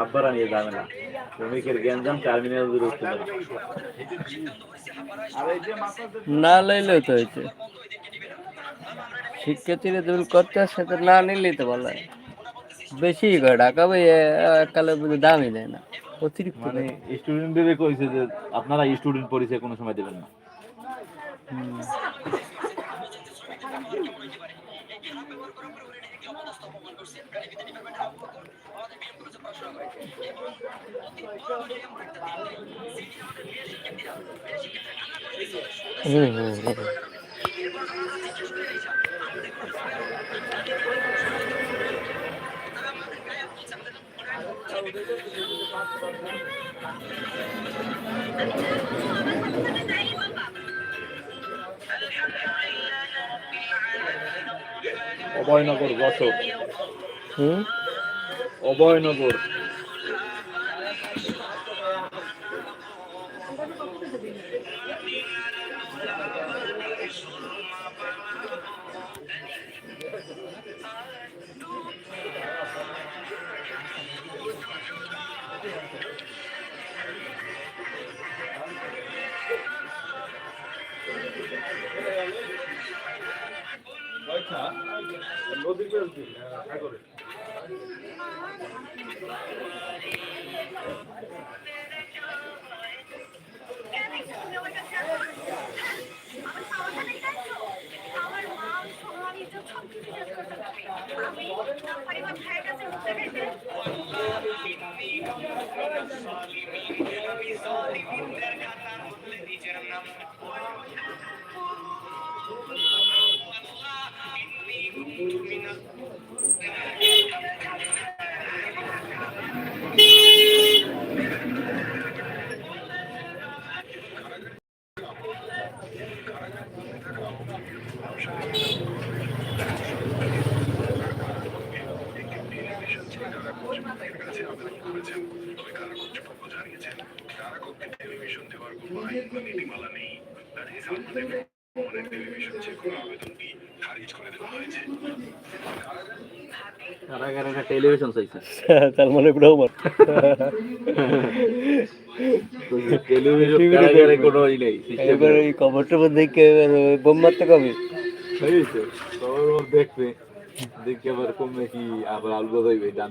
আব্বারা নিয়ে না শ্রমিকের জ্ঞানজাম টার্মিনাল দূরে উঠতে না লইলেও তো হয়েছে শিক্ষার্থীরা দূর করতে আসছে তো না নিলেই তো ভালো বেশি করে ঢাকা বই এককালে দামই দেয় না। অতিরিক্ত মানে। স্টুডেন্টদের কইছে যে আপনারা স্টুডেন্ট পরিচয় কোনো সময় দেবেন না। হুম। হুম হুম হুম। অভয়নগর সাগরে কারাগারে একটা টেলিভিশন চাইছে তার মানে টেলিভিশন কারাগারে কোনো ই নেই এবার দেখে বোম মারতে কবে দেখবে দেখে আবার কমবে কি আবার আলগো হইবে ডান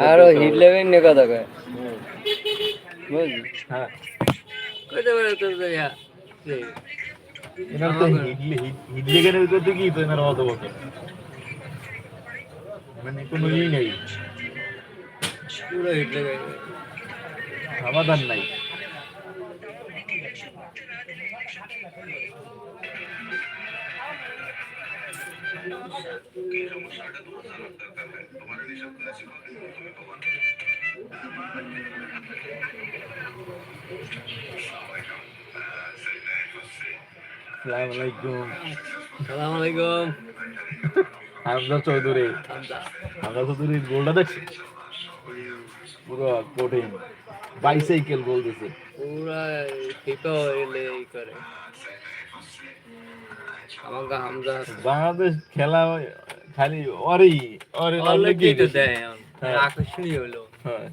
আর দেখতে হবে। হিট লেভেল নিয়ে কথা কয় বুঝলি হ্যাঁ কইতে পারে তো এনার তো সমাধান নাই আলাইকুম আলাইকুম হামজা চৌধুরী। হামজা। চৌধুরীর গোলটা দেখছি পুরো কঠিন। বাইসাইকেল গোল দিছে। পুরা ফিফা হইলে করে। বাংলাদেশ খেলা খালি অরি অরি অলরেডি তো দেয়। হ্যাঁ। আকর্ষণীয় হলো হ্যাঁ।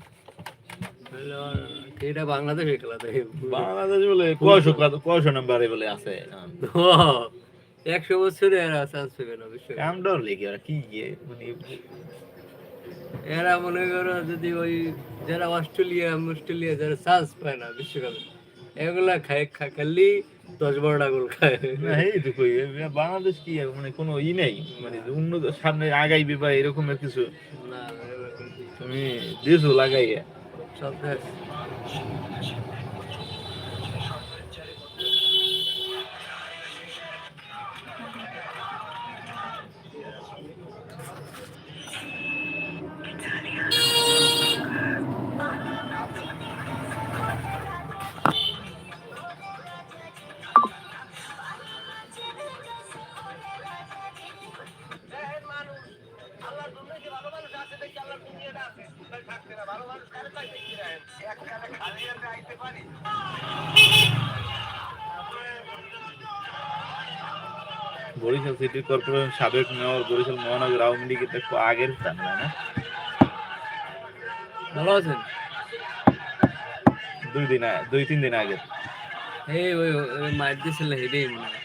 এটা বাংলাদেশের খেলা তো বাংলাদেশ বলে কয়শো কয়শো নাম্বারে বলে আছে একশো বছরে এরা চান্স পেবে না বিশ্বকাপ কামটাও লেগে ওরা কি গিয়ে মানে এরা মনে করো যদি ওই যারা অস্ট্রেলিয়া অস্ট্রেলিয়া যারা চান্স পায় না বিশ্বকাপে এগুলা খাই খালি দশ বারোটা গোল খায়। না এই তো কই বাংলাদেশ কি মানে কোনো ই নেই? মানে অন্য উন্নত সামনে আগাইবে বা এরকমের কিছু? না তুমি দিয়েছ লাগাইয়া। সব সিটি কর্পোরেশন সাবেক মেয়র বরিশাল মহানগর আওয়ামী লীগের একটু আগের স্থান না? ভালো আছেন? দুই দিন দুই তিন দিন আগে এই ওই মার দিয়েছিল হেডেই মনে হয়।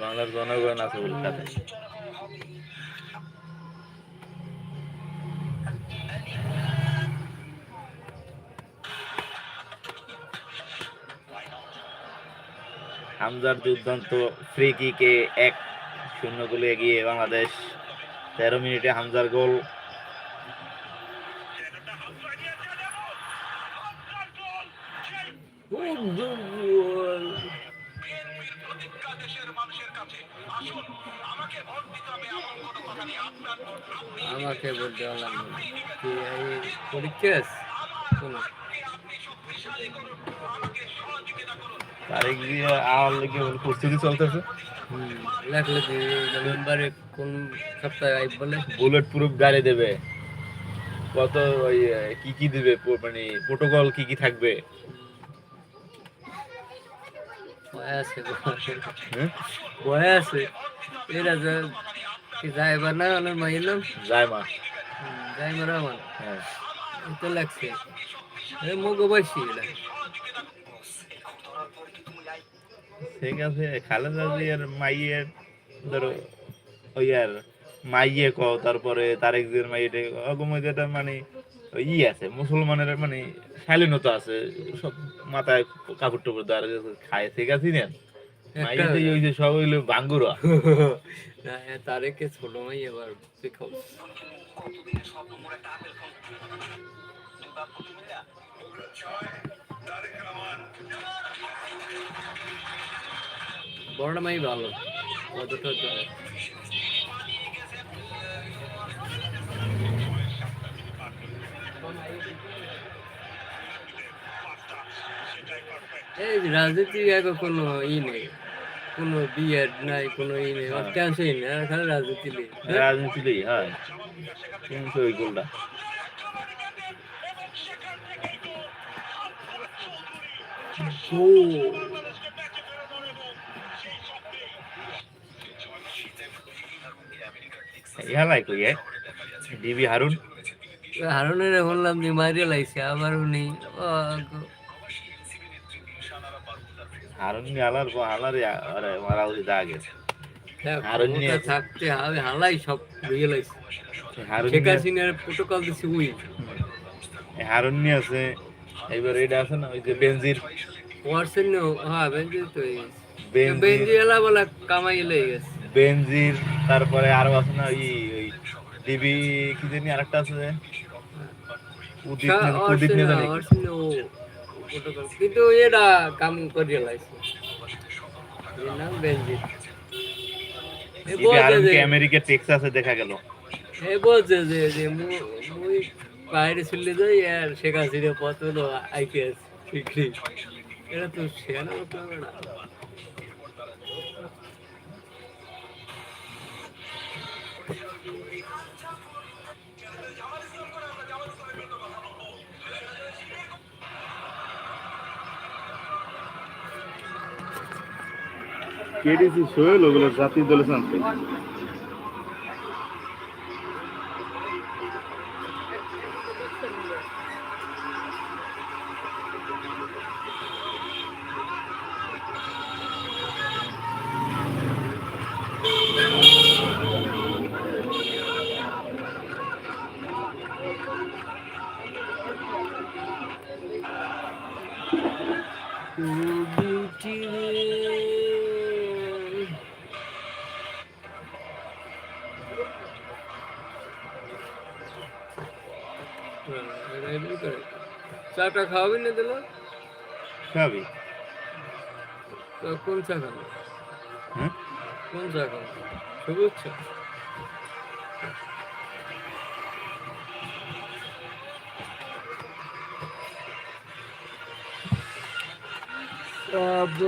বাংলার জনগণ আছে বলে তাতে হামজার দুর্দান্ত ফ্রি কিকে এক শূন্য গোলে এগিয়ে বাংলাদেশ তেরো মিনিটে হামজার গোল আমাকে ভোট দেওয়া লাগবে কি এই পরীক্ষা আছে? তারিখ দিয়ে আওয়ার লেগে ওর প্রস্তুতি চলতেছে। যে নভেম্বরে কোন সপ্তাহে বলে? বুলেট প্রুফ গাড়ি দেবে। কত ওই কি কি দেবে? মানে প্রোটোকল কি কি থাকবে? আছে? ভয় আছে এরা কি না অনেক তো লাগছে। মুখ বসি ঠিক আছে খালেদা জিয়ার মাইয়ের ধরো ওই আর মাইয়ে কও তারপরে তারেক জিয়ার মাইয়ে অগময়টা মানে ওই ই আছে মুসলমানের মানে শালীনতা আছে সব মাথায় কাপড় টাপড় দেওয়ার খায় ঠিক আছে না? মাইয়ে ওই যে সব হইল বাঙ্গুরা। না তারেকে ছোট মাই এবার শিখাও বড় মাই ভালো। অতটা এই রাজনীতি এখন কোনো ই নেই কোনো বিয়ের নাই কোনো ই নেই ওর টেনশনই নেই আর খালি রাজনীতি নেই। রাজনীতিতেই হয়। কিন্তু ওই গোলটা। ইহালাই কই এ? ডিবি হারুন। হারুনের বললাম যে মারিয়ে লাইছে। আবার উনি হারুন হালার পর হালারে আরে মারা উচিত আগে দেখ, হারুন। থাকতে হবে হালাই সব লাইছে হারুন শেখ হাসিনার প্রোটোকল দিছে উই। হারুন নি আছে এইবার এটা আছে না ওই যে বেনজির। ওয়ার্সেন হ্যাঁ বেঞ্জি তো এই বেনজির। এলা বলে কামাই এলে গেছে। বেনজির তারপরে আরও আছে না ওই ওই ডিবি কি জানি আরেকটা আছে কিন্তু এরা কাম করিয়ে আমেরিকা টেক্সাসে দেখা গেল? এ বলছে যে যে মুই বাইরে চলে যাই আর শেখ হাসিনা হলো আইপিএস বিক্রি। এটা তো শেয়ার কেডিসি সোহেল ওগুলো জাতীয় দলে শান্তি চাটা খাওয়াবি না দিল খাবি। তো কোন চা খাব? হ্যাঁ? কোন চা খাব? সবুজ চা?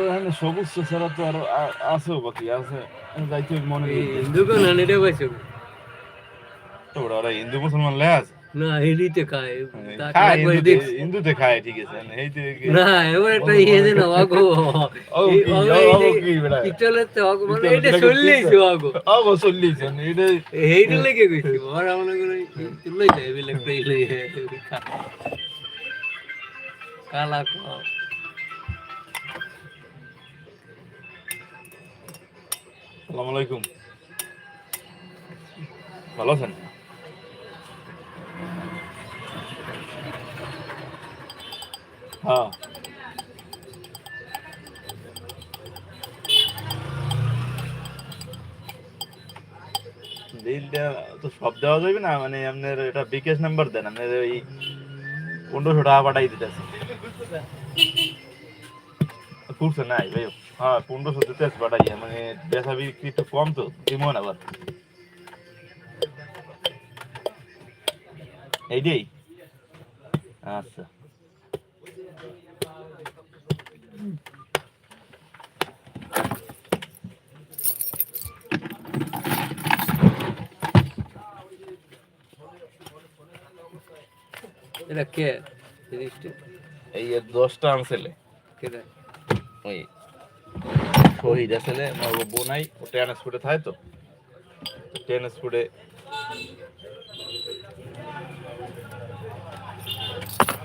এখানে সবুজ ছাড়া তো আরও আছেও বাকি আছে। যাইতে মনে দোকান আনে রে পাইছো। তো ওরা হিন্দু মুসলমান লে আছে? না হিন্দিতে খায়। করে হিন্দুতে খায় ঠিক আছে না এবার একটা ইয়ে যে অগো। ও অগো মানে এটা থেকে অগো। অগো চল্লিশ এটা এইটা লেগে গেছি আমার মনে তুললেই যায় এবার একটা ইলে কালা খাও আসসালামু আলাইকুম। ভালো আছেন? হ্যাঁ। তো সব দেওয়া যাবে না মানে আপনার এটা বিকেশ নাম্বার দেন, আপনার ওই পনেরোশো টাকা পাঠাই দিতেছে। করছে নাই ভাই হ্যাঁ পনেরোশো দিতে আছে পাঠাইয়া মানে বেচা বিক্রি একটু কম তো দিমন আবার। এইটাই আচ্ছা। এটা কে? জিনিসটা? এই এর দশটা আনছেলে। কেটা ওই শহীদ আসলে আমার বোনাই ও ট্রান্সপোর্টে থাকে তো। ট্রান্সপোর্টে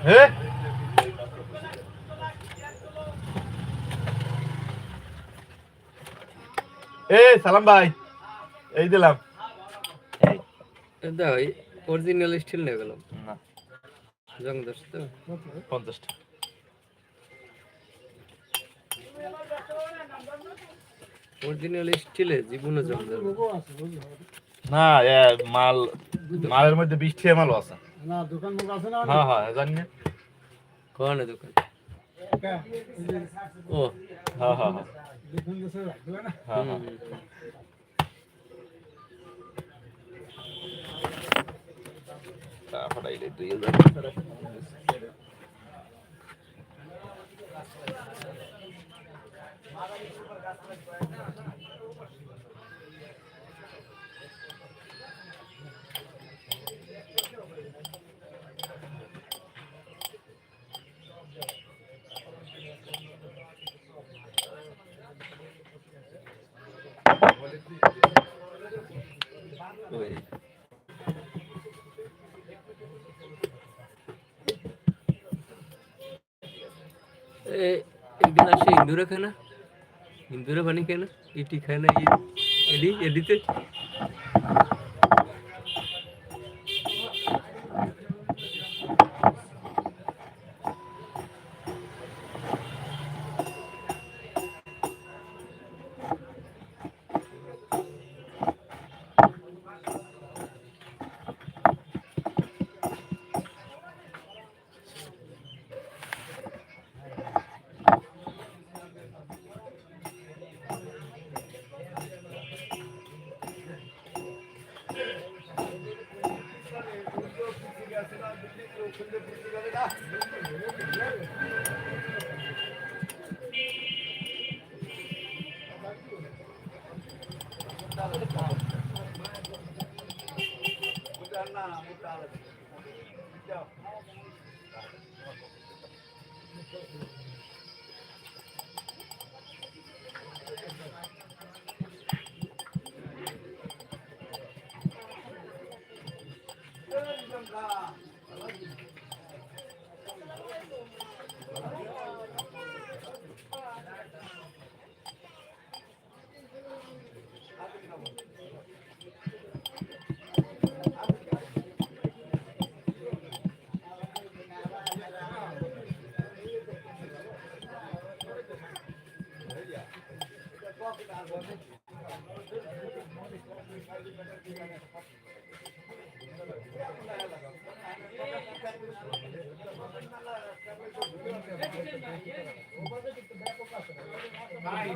হে? এ সালাম ভাই। এই দিলাম। এই অরিজিনাল স্টিল নিয়ে গেলাম। জং দশ তো পঞ্চাশটা অরিজিনাল স্টিলে জীবনে জং না মাল মালের মধ্যে বৃষ্টি মালও আছে। না দোকান মোক আছে না হ্যাঁ হ্যাঁ জানি না। কোনে দোকান? ও হ্যাঁ হ্যাঁ হ্যাঁ। হ্যাঁ হ্যাঁ। এই দুই হাজার ওই এগুলা সে হিন্দুরা খায় না। ইন্দুরা পানি খায় না এটি খায় না এডি এডিতে। Thank you. ভাই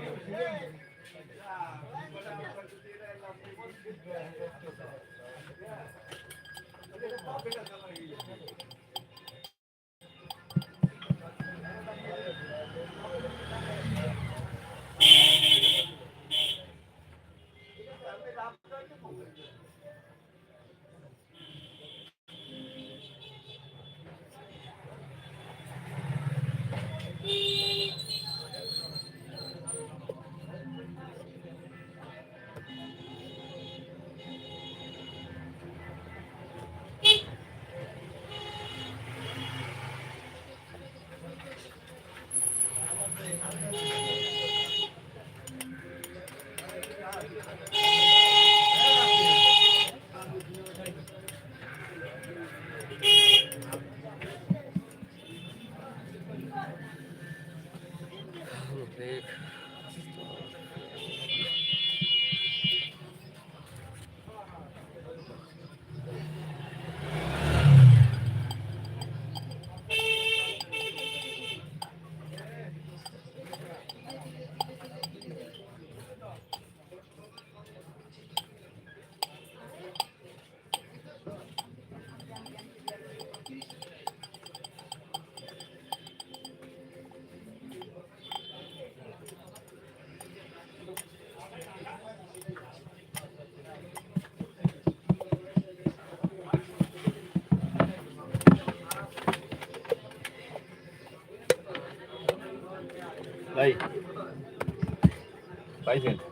Biden.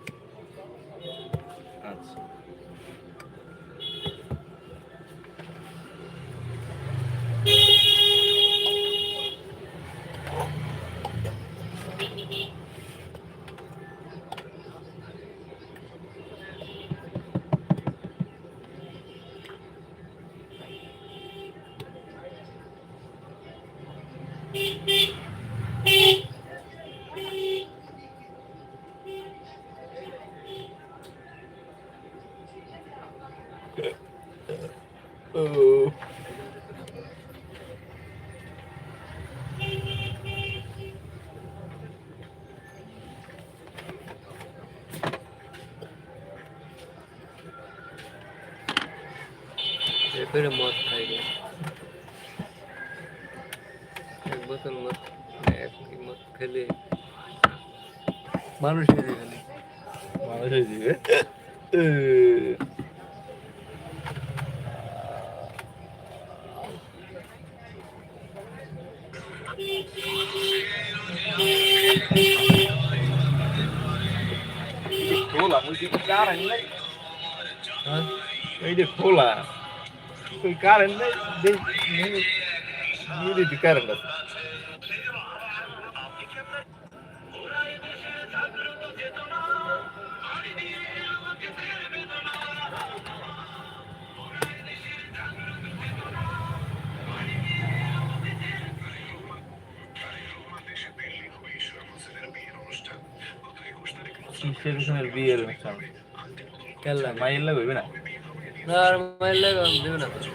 এরপরে মদ খাই রে। এক বোতল মদ এক মদ খেলে? মানুষ হয়ে খালি মানুষ হয়ে যাবে? এ, খোলা। মুই কি কারেন্ট নাই হ্যাঁ এই যে খোলা তুই কারেন্ট নেই দেখ নিয়ে কারেন্ট আছে কিসের পিছনের বিয়ের অনুষ্ঠান খেললাম মাইল লাগবে না না আর মারলে দেবে না তো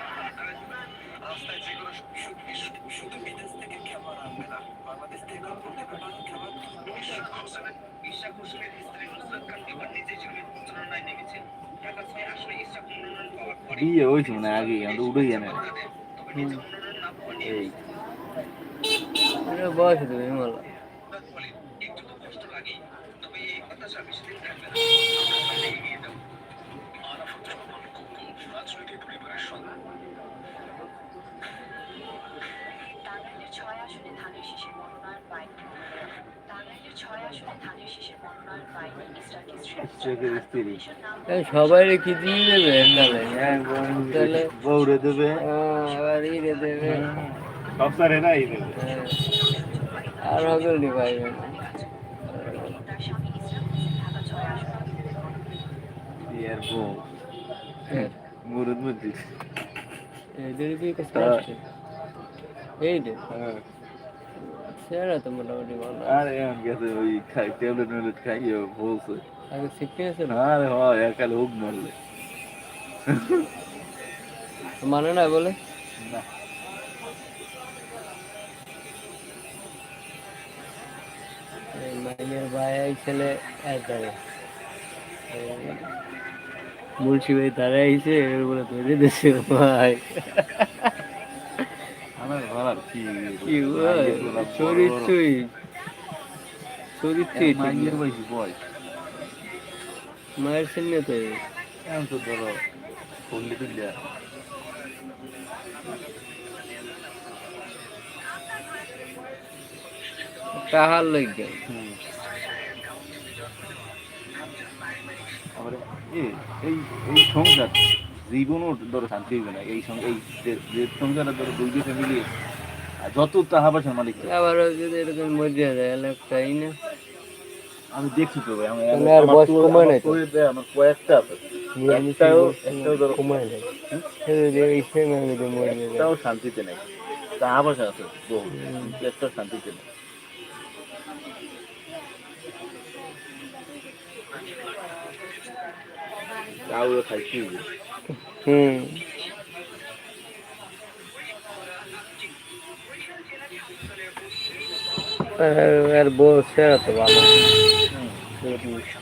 বিয়ে হয়েছে মানে আগে আমরা উঠে জানে এই বয়স দেবে হিমালয় ইস্টার্ন স্ত্রী। সবাই কি দিয়ে দেবে? একালে তাহলে বৌরে দেবে। আবার ইরে দেবে। না দেবে। হ্যাঁ আর ছয় আসনে ইয়ার বউ। মুরুদ এইদের কি হ্যাঁ। সেরা তো মোটামুটি ভালো। আর এখন গেছে ওই খাই ট্যাবলেট মেবলেট খাইয়ে বলছে। আগে শিখে আছে না আরে হয় একালে হুক মারলে। মানে না বলে? না। এই মাইয়ের ভাই ছেলে এক দাঁড়ে মুন্সি ভাই দাঁড়ায় আইছে এর বলে তৈরি দেশে ভাই। আমার ভালো কি? কি চরিত্রই। চরিত্রই মাইয়ের বয়সী বয়স। মায়ের সামনে তো এখন তো ধরো পল্লি তুলিয়া লাগে আবার এই এই সংসার জীবনও ধরো শান্তি হইবে না। এই এই যে- সংসারটা ধরো দুই ফ্যামিলি যত টাকা পয়সার মালিক। আবারও যদি এরকম মজা যায় এলাকাই না? আমি দেখছি তো ভাই আমি বয়স নাই তো? আমার কয়েকটা আছে। একটাও- একটাও ধরো নাই। একটাও শান্তিতে নেই। পয়সা আছে বহু। একটাও শান্তিতে নেই। তাও খাইছি। হুম। আর বউ সেরা তো ভালো। baby.